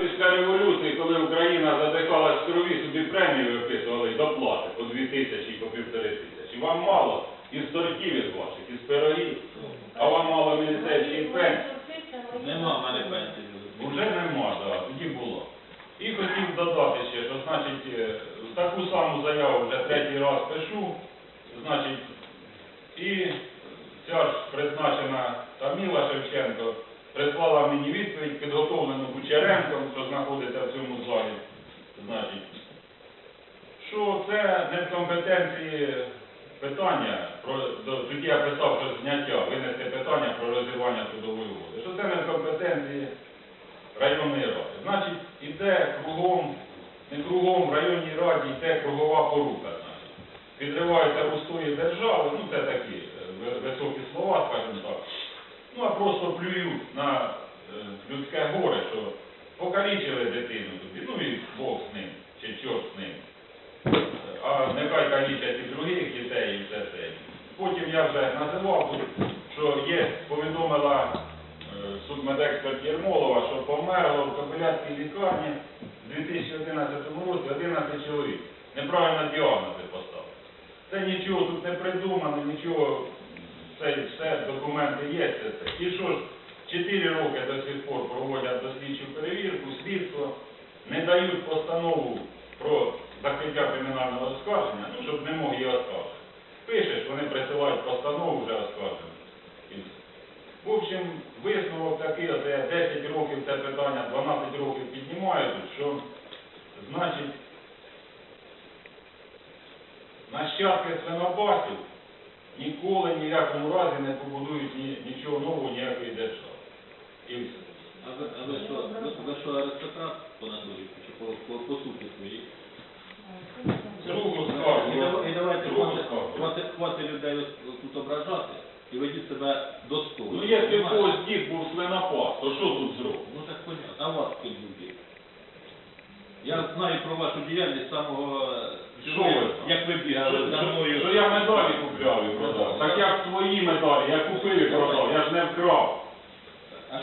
Після революції, коли Україна задихалась в крові, собі премії виписували доплати по дві тисячі і по півтори тисячі. Вам мало із тортів із ваших, із пирогів, а вам мало міністерських пенсій. Нема в мене пенсії. Уже нема, да, тоді було. І хотів додати ще, що значить, е, таку саму заяву вже третій раз пишу, значить, і ця ж призначена Таміла Шевченко прислала мені відповідь, підготовлену Кучеренком, що знаходиться в цьому залі, значить, що це не в компетенції питання, про, я писав, що зняття, винести питання про розірвання трудової угоди, що це не в компетенції районної ради. Значить, іде кругом, не кругом в районній раді йде кругова порука. Значить. Підриваються устої держави, ну це такі е, високі слова, скажімо просто плюють на е, людське горе, що покалічили дитину тобі, ну і Бог з ним, чи чорт з ним. А нехай калічать і других дітей і все це. Потім я вже називав що є, повідомила е, судмедексперт Єрмолова, що померло в Кобиляцькій лікарні в 2011 році 11 чоловік. Неправильно діагнози поставили. Це нічого тут не придумано, нічого, це все документи є. Це, це. І що ж, 4 роки до сих пор проводять дослідчу перевірку, слідство, не дають постанову про закриття кримінального оскарження, ну, щоб не мог її оскаржити. Пишеш, вони присилають постанову вже оскаржену. В общем, висновок такий, я 10 років це питання, 12 років піднімаю тут, що значить нащадки свинопасів ніколи ні в якому разі не побудують ні, нічого нового, ніякої держави. І все. А ви, а ви що, ви, ви що аристократ по натурі, чи по, по, по суті своїй? Другу І, дав- і давайте Другу хватить, скажу. хватить, хватить людей ось тут ображати і ведіть себе достойно. Ну, якщо в Понимаєте? когось дід був свинопас, то що тут зробив? Ну так понятно. А вас хто був? Я знаю про вашу діяльність з самого, е, Що ви? як ви бігали за Що, мною. що я медалі купляв і продав. Так як свої медалі, я купив і продав, я ж не вкрав. А а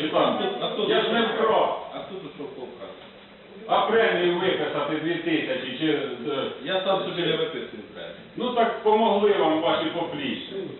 Я ж не вкрав. А хто тут що вкрав? А премію виписати дві тисячі чи... е, Я сам собі не виписую премію. Ну так помогли вам ваші поплічники.